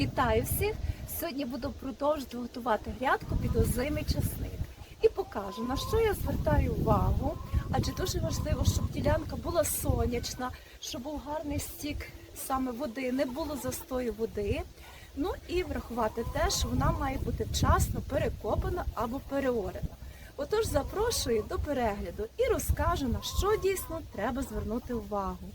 Вітаю всіх! Сьогодні буду продовжувати готувати грядку під озимий часник і покажу, на що я звертаю увагу, адже дуже важливо, щоб ділянка була сонячна, щоб був гарний стік саме води, не було застою води. Ну і врахувати те, що вона має бути вчасно перекопана або переорена. Отож, запрошую до перегляду і розкажу, на що дійсно треба звернути увагу.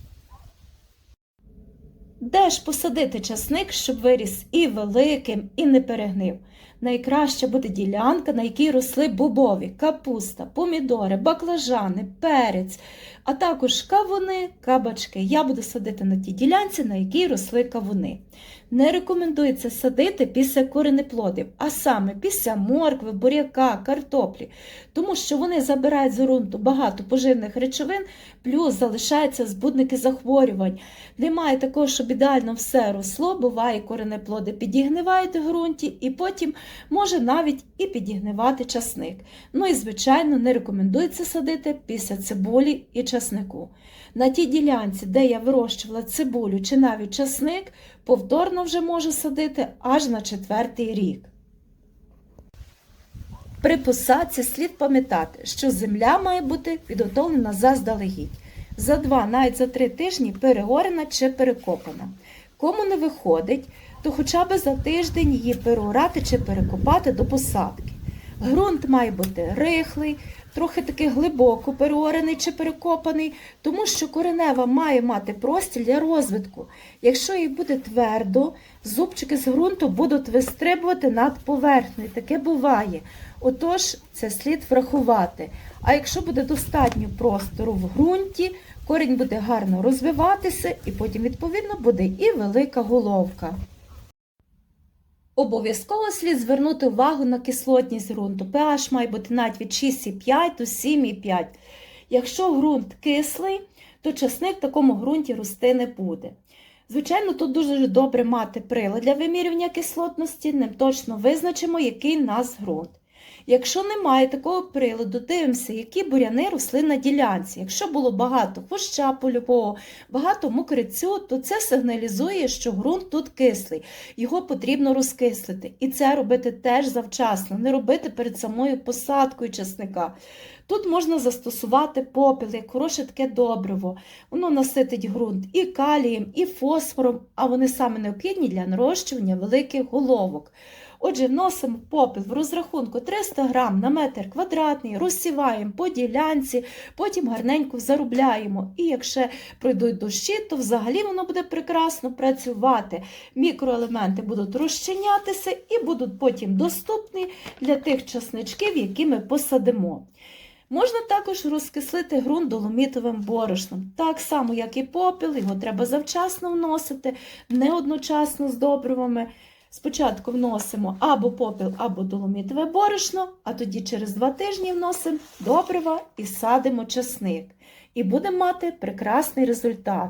Де ж посадити часник, щоб виріс і великим, і не перегнив? Найкраща буде ділянка, на якій росли бобові, капуста, помідори, баклажани, перець, а також кавуни, кабачки. Я буду садити на тій ділянці, на якій росли кавуни. Не рекомендується садити після коренеплодів, а саме після моркви, буряка, картоплі, тому що вони забирають з ґрунту багато поживних речовин, плюс залишаються збудники захворювань. Немає такого, щоб ідеально все росло, буває коренеплоди підігнивають у ґрунті, і потім може навіть і підігнивати часник. Ну і, звичайно, не рекомендується садити після цибулі і часнику. На тій ділянці, де я вирощувала цибулю чи навіть часник, повторно вже можу садити аж на четвертий рік. При посадці слід пам'ятати, що земля має бути підготовлена заздалегідь. За два, навіть за три тижні переорена чи перекопана. Кому не виходить, то хоча б за тиждень її переорати чи перекопати до посадки. Грунт має бути рихлий, трохи таки глибоко переорений чи перекопаний, тому що коренева має мати простір для розвитку. Якщо їй буде твердо, зубчики з ґрунту будуть вистрибувати над поверхнею. Таке буває. Отож, це слід врахувати. А якщо буде достатньо простору в ґрунті, корінь буде гарно розвиватися і потім, відповідно, буде і велика головка. Обов'язково слід звернути увагу на кислотність ґрунту. pH має бути навіть від 6,5 до 7,5. Якщо ґрунт кислий, то часник в такому ґрунті рости не буде. Звичайно, тут дуже добре мати прилад для вимірювання кислотності, ним точно визначимо, який у нас ґрунт. Якщо немає такого приладу, дивимося, які буряни росли на ділянці. Якщо було багато хвоща польового, багато мокрицю, то це сигналізує, що ґрунт тут кислий. Його потрібно розкислити. І це робити теж завчасно, не робити перед самою посадкою часника. Тут можна застосувати попіл, як хороше таке добриво. Воно наситить ґрунт і калієм, і фосфором, а вони саме необхідні для нарощування великих головок. Отже, вносимо попіл в розрахунку 300 грам на метр квадратний, розсіваємо по ділянці, потім гарненько зарубляємо. І якщо пройдуть дощі, то взагалі воно буде прекрасно працювати. Мікроелементи будуть розчинятися і будуть потім доступні для тих часничків, які ми посадимо. Можна також розкислити ґрунт доломітовим борошном. Так само, як і попіл, його треба завчасно вносити, не одночасно з добривами. Спочатку вносимо або попіл, або доломітове борошно, а тоді через два тижні вносимо добрива і садимо часник. І будемо мати прекрасний результат.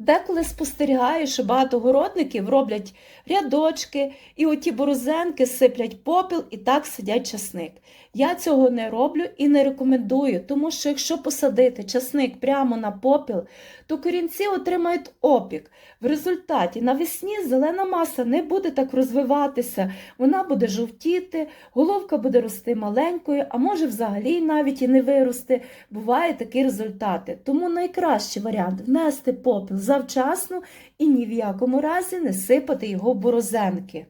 Деколи спостерігаю, що багато городників роблять рядочки, і оті борозенки сиплять попіл і так сидять часник. Я цього не роблю і не рекомендую, тому що якщо посадити часник прямо на попіл, то корінці отримають опік. В результаті навесні зелена маса не буде так розвиватися, вона буде жовтіти, головка буде рости маленькою, а може взагалі навіть і не вирости. Бувають такі результати. Тому найкращий варіант внести попіл завчасно і ні в якому разі не сипати його борозенки.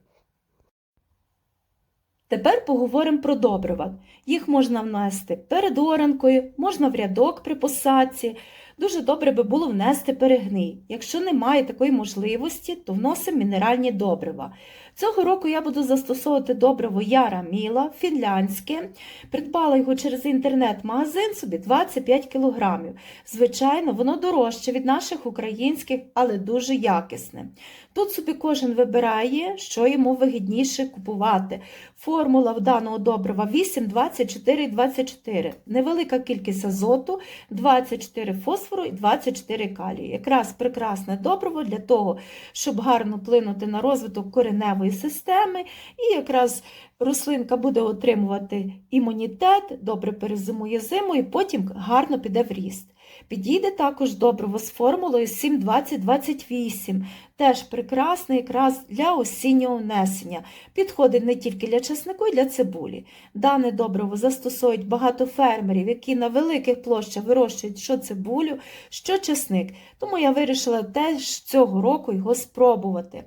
Тепер поговоримо про добрива. Їх можна внести перед оранкою, можна в рядок при посадці. Дуже добре би було внести перегній. Якщо немає такої можливості, то вносимо мінеральні добрива. Цього року я буду застосовувати добриво Яра Міла, фінляндське. Придбала його через інтернет-магазин собі 25 кг. Звичайно, воно дорожче від наших українських, але дуже якісне. Тут собі кожен вибирає, що йому вигідніше купувати. Формула в даного добрива 8, 24 24. Невелика кількість азоту, 24 фосфору і 24 калію. Якраз прекрасне добриво для того, щоб гарно вплинути на розвиток кореневої системи, і якраз рослинка буде отримувати імунітет, добре перезимує зиму і потім гарно піде в ріст. Підійде також добриво з формулою 7-20-28, теж прекрасне якраз для осіннього внесення. Підходить не тільки для чеснику, і для цибулі. Дане добриво застосовують багато фермерів, які на великих площах вирощують що цибулю, що чесник. Тому я вирішила теж цього року його спробувати.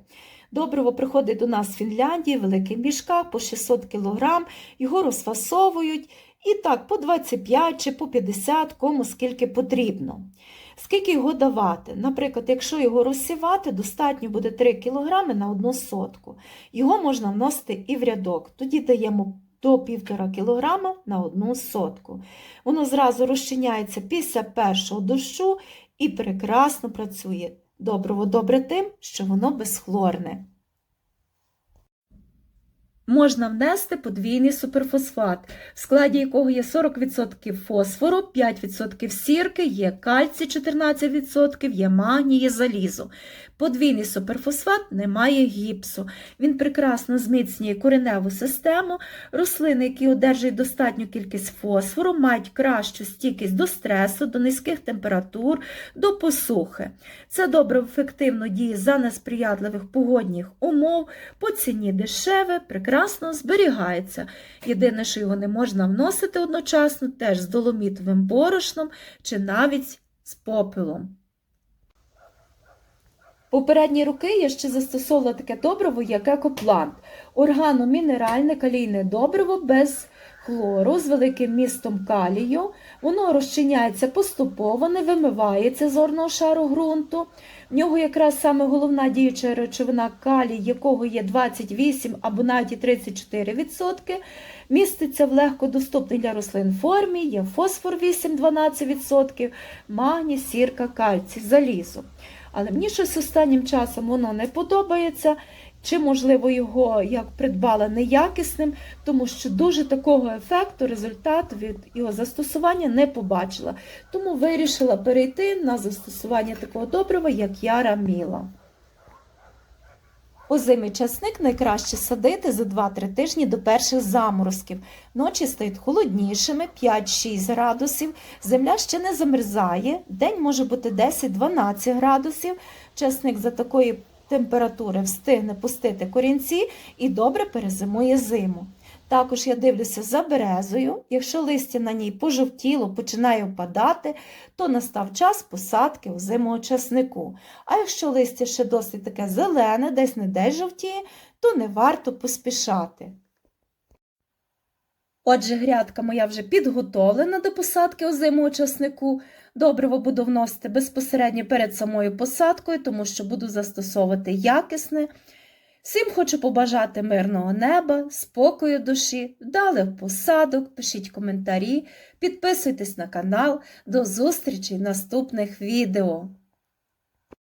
Добриво приходить до нас з Фінляндії в великих мішках по 600 кг, його розфасовують і так по 25 чи по 50, кому скільки потрібно. Скільки його давати? Наприклад, якщо його розсівати, достатньо буде 3 кг на одну сотку. Його можна вносити і в рядок. Тоді даємо до 1,5 кг на одну сотку. Воно зразу розчиняється після першого дощу і прекрасно працює. Добриво добре тим, що воно безхлорне. Можна внести подвійний суперфосфат, в складі якого є 40% фосфору, 5% сірки, є кальцій 14%, є магній, є залізо. Подвійний суперфосфат не має гіпсу. Він прекрасно зміцнює кореневу систему. Рослини, які одержують достатню кількість фосфору, мають кращу стійкість до стресу, до низьких температур, до посухи. Це добре ефективно діє за несприятливих погодних умов, по ціні дешеве, прекрасно зберігається. Єдине, що його не можна вносити одночасно, теж з доломітовим борошном чи навіть з попелом. Попередні роки я ще застосовувала таке добриво, як екоплант. Органомінеральне калійне добриво без хлору з великим містом калію. Воно розчиняється поступово, не вимивається з орного шару ґрунту. В нього якраз саме головна діюча речовина калій, якого є 28 або навіть 34%. Міститься в легкодоступній для рослин формі, є фосфор 8-12%, магній, сірка, кальцій, залізо. Але мені щось останнім часом воно не подобається, чи, можливо, його як придбала неякісним, тому що дуже такого ефекту, результату від його застосування не побачила. Тому вирішила перейти на застосування такого добрива, як яра міла. Озимий часник найкраще садити за 2-3 тижні до перших заморозків. Ночі стають холоднішими, 5-6 градусів, земля ще не замерзає, день може бути 10-12 градусів. Часник за такої температури встигне пустити корінці і добре перезимує зиму. Також я дивлюся за березою. Якщо листя на ній пожовтіло, починає впадати, то настав час посадки озимого часнику. А якщо листя ще досить таке зелене, десь не десь жовтіє, то не варто поспішати. Отже, грядка моя вже підготовлена до посадки озимого часнику. Добриво буду вносити безпосередньо перед самою посадкою, тому що буду застосовувати якісне. Всім хочу побажати мирного неба, спокою душі, вдалих посадок, пишіть коментарі, підписуйтесь на канал. До зустрічі в наступних відео!